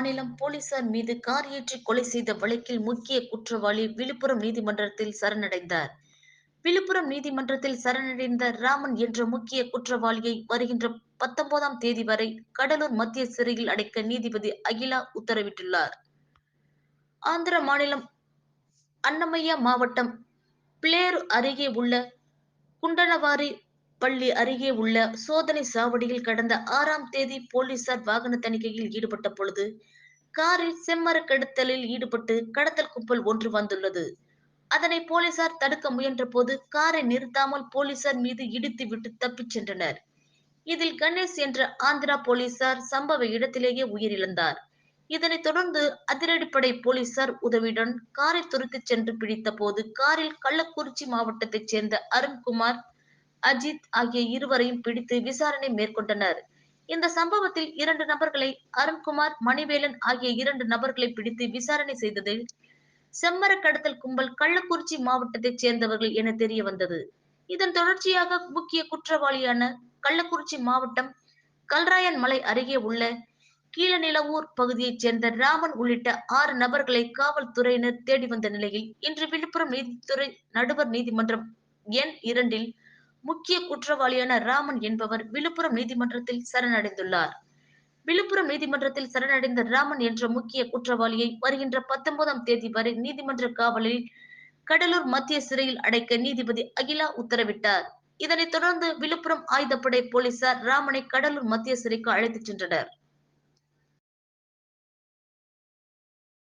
மாநிலம் போலீசார் மீது கார் ஏற்றி கொலை செய்த வழக்கில் முக்கிய குற்றவாளி விழுப்புரம் நீதிமன்றத்தில் சரணடைந்தார். விழுப்புரம் நீதிமன்றத்தில் சரணடைந்த ராமன் என்ற முக்கிய குற்றவாளியை வருகின்ற பத்தொன்பதாம் தேதி வரை கடலூர் மத்திய சிறையில் அடைக்க நீதிபதி அகிலா உத்தரவிட்டுள்ளார். ஆந்திர மாநிலம் அன்னமையா மாவட்டம் பிளேரு அருகே உள்ள குண்டனவாரி பள்ளி அருகே உள்ள சோதனை சாவடியில் கடந்த ஆறாம் தேதி போலீசார் வாகன தணிக்கையில் ஈடுபட்ட பொழுது காரில் செம்மர கடத்தலில் ஈடுபட்டு கடத்தல் கும்பல் ஒன்று வந்துள்ளது. அதனை போலீசார் தடுக்க முயன்ற போது காரை நிறுத்தாமல் போலீசார் மீது இடித்து விட்டு தப்பிச் சென்றனர். இதில் கணேஷ் என்ற ஆந்திரா போலீசார் சம்பவ இடத்திலேயே உயிரிழந்தார். இதனைத் தொடர்ந்து அதிரடிப்படை போலீசார் உதவியுடன் காரை துருத்திச் சென்று பிடித்த போது காரில் கள்ளக்குறிச்சி மாவட்டத்தைச் சேர்ந்த அருண்குமார் அஜித் ஆகிய இருவரையும் பிடித்து விசாரணை மேற்கொண்டனர். இந்த சம்பவத்தில் இரண்டு நபர்களை அருண்குமார் மணிவேலன் ஆகிய இரண்டு நபர்களை பிடித்து விசாரணை செய்ததில் செம்மர கடத்தல் கும்பல் கள்ளக்குறிச்சி மாவட்டத்தைச் சேர்ந்தவர்கள் என தெரிய வந்தது இதன் தொடர்ச்சியாக முக்கிய குற்றவாளியான கள்ளக்குறிச்சி மாவட்டம் கல்ராயன் மலை அருகே உள்ள கீழநிலவூர் பகுதியைச் சேர்ந்த ராமன் உள்ளிட்ட ஆறு நபர்களை காவல்துறையினர் தேடி வந்த நிலையில் இன்று விழுப்புரம் நீதித்துறை நடுவர் நீதிமன்றம் எண் இரண்டில் முக்கிய குற்றவாளியான ராமன் என்பவர் விழுப்புரம் நீதிமன்றத்தில் சரணடைந்துள்ளார். விழுப்புரம் நீதிமன்றத்தில் சரணடைந்த ராமன் என்ற முக்கிய குற்றவாளியை வருகின்ற பத்தொன்பதாம் தேதி வரை நீதிமன்ற காவலில் கடலூர் மத்திய சிறையில் அடைக்க நீதிபதி அகிலா உத்தரவிட்டார். இதனைத் தொடர்ந்து விழுப்புரம் ஆயுதப்படை போலீசார் ராமனை கடலூர் மத்திய சிறைக்கு அழைத்துச் சென்றனர்.